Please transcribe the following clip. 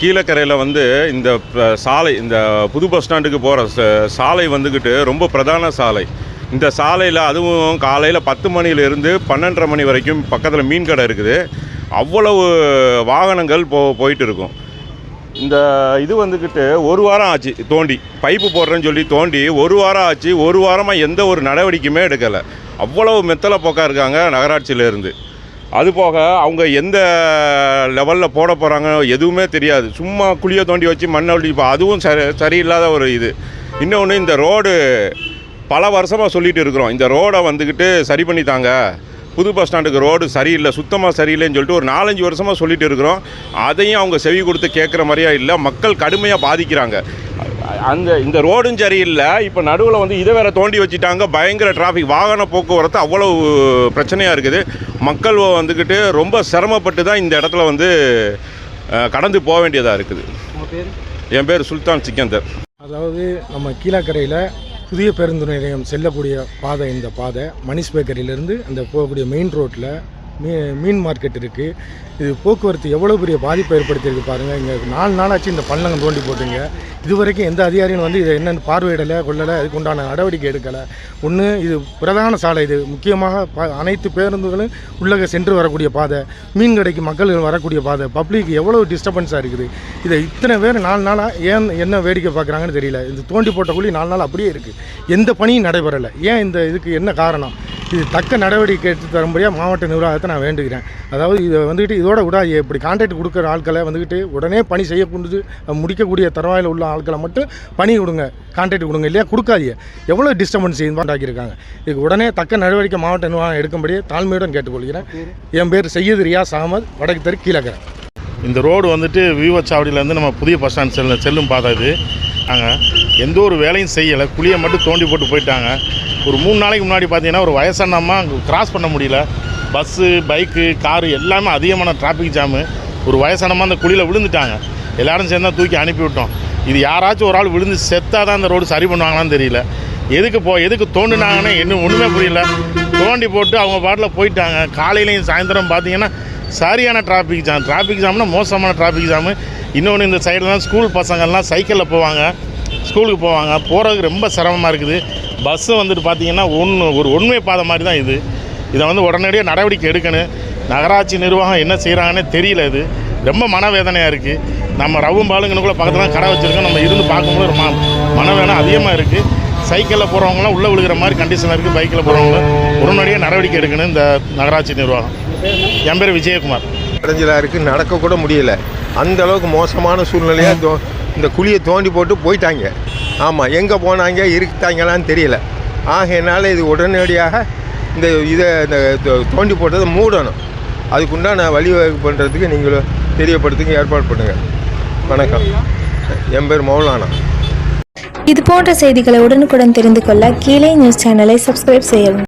கீழக்கரையில் வந்து இந்த சாலை இந்த புது பஸ் ஸ்டாண்டுக்கு போகிற சாலை வந்துக்கிட்டு ரொம்ப பிரதான சாலை. இந்த சாலையில் அதுவும் காலையில் பத்து மணியிலேருந்து பன்னெண்டரை மணி வரைக்கும் பக்கத்தில் மீன் கடை இருக்குது. அவ்வளவு வாகனங்கள் போ போயிட்டு இருக்கும் இந்த இது வந்துக்கிட்டு ஒரு வாரம் ஆச்சு தோண்டி. பைப்பு போடுறேன்னு சொல்லி தோண்டி ஒரு வாரம் ஆச்சு. ஒரு வாரமாக எந்த ஒரு நடவடிக்கையுமே எடுக்கலை. அவ்வளவு மெத்தலை போக்கா இருக்காங்க நகராட்சியிலேருந்து. அது போக அவங்க எந்த லெவலில் போட போகிறாங்க எதுவுமே தெரியாது. சும்மா குழியை தோண்டி வச்சு மண்ணை அள்ளி இப்போ அதுவும் சரி சரியில்லாத ஒரு இது. இன்னொன்று இந்த ரோடு பல வருஷமாக சொல்லிட்டு இருக்கிறோம். இந்த ரோடை வந்துக்கிட்டு சரி பண்ணி தாங்க புது பஸ் ஸ்டாண்டுக்கு ரோடு சரியில்லை சுத்தமாக சரியில்லைன்னு சொல்லிட்டு ஒரு நாலஞ்சு வருஷமாக சொல்லிட்டு இருக்கிறோம். அதையும் அவங்க செவி கொடுத்து கேட்குற மாதிரியா இல்லை. மக்கள் கடுமையாக பாதிக்கிறாங்க. அந்த இந்த ரோடும் சரியில்லை. இப்போ நடுவில் வந்து இதை வேற தோண்டி வச்சுட்டாங்க. பயங்கர டிராஃபிக் வாகன போக்குவரத்து அவ்வளவு பிரச்சனையாக இருக்குது. மக்கள் வந்துக்கிட்டு ரொம்ப சிரமப்பட்டு தான் இந்த இடத்துல வந்து கடந்து போக வேண்டியதாக இருக்குது. என் பேர் சுல்தான் சிக்கந்தர். அதாவது நம்ம கீழக்கரையில் புதிய பேருந்து நிலையம் செல்லக்கூடிய பாதை இந்த பாதை மணிஷ் பேக்கரியிலேருந்து அந்த போகக்கூடிய மெயின் ரோட்டில் மீ மீன் மார்க்கெட் இருக்குது இது போக்குவரத்து எவ்வளோ பெரிய பாதிப்பை ஏற்படுத்தியிருக்கு பாருங்கள் இங்கே நாலு நாளாச்சு இந்த பள்ளங்கள் தோண்டி போட்டுங்க. இது வரைக்கும் எந்த அதிகாரியும் வந்து இதை என்னென்னு பார்வையிடலை கொள்ளலை அதுக்கு உண்டான நடவடிக்கை எடுக்கலை. ஒன்று இது பிரதான சாலை இது. முக்கியமாக ப அனைத்து பேருந்துகளும் உள்ளக சென்று வரக்கூடிய பாதை. மீன் கடைக்கு மக்கள் வரக்கூடிய பாதை. பப்ளிக் எவ்வளோ டிஸ்டர்பன்ஸாக இருக்குது. இதை இத்தனை பேர் நாலு நாளாக ஏன் என்ன வேடிக்கை பார்க்குறாங்கன்னு தெரியல. இந்த தோண்டி போட்ட குழி நாலு நாள் அப்படியே இருக்குது எந்த பணியும் நடைபெறலை. ஏன் இந்த இதுக்கு என்ன காரணம்? இது தக்க நடவடிக்கை எடுத்து தரும்படியாக மாவட்ட நிர்வாகத்தை நான் வேண்டுகிறேன். அதாவது இதை வந்துக்கிட்டு இதோட விட இப்படி கான்ட்ராக்ட் கொடுக்குற ஆட்களை வந்துக்கிட்டு உடனே பணி செய்யக்கூடிய முடிக்கக்கூடிய தரவாயில் உள்ள ஆட்களை மட்டும் பணி கொடுங்க கான்ட்ராக்ட் கொடுங்க இல்லையா? கொடுக்காதீங்க. எவ்வளோ டிஸ்டர்பன்ஸ் உண்டாக்கியிருக்காங்க இதுக்கு உடனே தக்க நடவடிக்கை மாவட்ட நிர்வாகம் எடுக்கும்படியே தாழ்மையுடன் கேட்டுக்கொள்கிறேன். என் பேர் செய்யது ரியாஸ் அகமது வடக்கு தெரு கீழக்கரை. இந்த ரோடு வந்துட்டு விவச்சாவடியிலேருந்து நம்ம புதிய பஸ் ஸ்டாண்ட் செல்ல செல்லும் பாதை இது. அங்கே எந்த ஒரு வேலையும் செய்யலை. குழியை மட்டும் தோண்டி போட்டு போயிட்டாங்க. ஒரு மூணு நாளைக்கு முன்னாடி பார்த்தீங்கன்னா ஒரு வயசானம்மா அங்கே கிராஸ் பண்ண முடியல. பஸ்ஸு பைக்கு காரு எல்லாமே அதிகமான டிராஃபிக் ஜாமு ஒரு வயசானம்மா அந்த குழியில் விழுந்துட்டாங்க. எல்லாரும் சேர்ந்தா தூக்கி அனுப்பி விட்டோம். இது யாராச்சும் ஒரு ஆள் விழுந்து செத்தாக தான் அந்த ரோடு சரி பண்ணுவாங்களான்னு தெரியல. எதுக்கு போ எதுக்கு தோண்டினாங்கன்னு இன்னும் ஒன்றுமே புரியல. தோண்டி போட்டு அவங்க பாட்டில் போயிட்டாங்க. காலையிலையும் சாயந்தரம் பார்த்தீங்கன்னா சரியான டிராஃபிக் ஜாம் டிராஃபிக் ஜாம்னா மோசமான டிராஃபிக் ஜாமு இன்னொன்று இந்த சைடுலாம் ஸ்கூல் பசங்கள்லாம் சைக்கிளில் போவாங்க. ஸ்கூலுக்கு போவாங்க. போகிறதுக்கு ரொம்ப சிரமமாக இருக்குது. பஸ்ஸு வந்துட்டு பார்த்திங்கன்னா ஒன்று ஒரு ஒன்மை பாதை மாதிரி தான் இது. இதை வந்து உடனடியாக நடவடிக்கை எடுக்கணும். நகராட்சி நிர்வாகம் என்ன செய்கிறாங்கன்னே தெரியல இது. ரொம்ப மனவேதனையாக இருக்குது நம்ம ரவும் பாலுங்கனுக்குள்ள பக்கத்தில் கடை வச்சுருக்கோம். நம்ம இருந்து பார்க்கும்போது ம மனவேதனை அதிகமாக இருக்குது சைக்கிளில் போகிறவங்களாம் உள்ளே விழுகிற மாதிரி கண்டிஷன் இருக்குது பைக்கில் போகிறவங்க உடனடியாக நடவடிக்கை எடுக்கணும் இந்த நகராட்சி நிர்வாகம். என் பேர் விஜயகுமார். இடைஞ்சலாக இருக்குது நடக்கக்கூட முடியல. அந்த அளவுக்கு மோசமான சூழ்நிலையாக தோ இந்த குழியை தோண்டி போட்டு போயிட்டாங்க. ஆமாம் எங்கே போனாங்க இருக்கிட்டாங்களான்னு தெரியல. ஆகையினால இது உடனடியாக இந்த இதை இந்த தோண்டி போட்டதை மூடணும். அதுக்குண்டான வழிவகை பண்ணுறதுக்கு நீங்களும் தெரியப்படுத்துக்கு ஏற்பாடு பண்ணுங்கள் வணக்கம். என் பேர் மௌலானா. இது போன்ற செய்திகளை உடனுக்குடன் தெரிந்து கொள்ள கீழே நியூஸ் சேனலை சப்ஸ்கிரைப் செய்யவும்.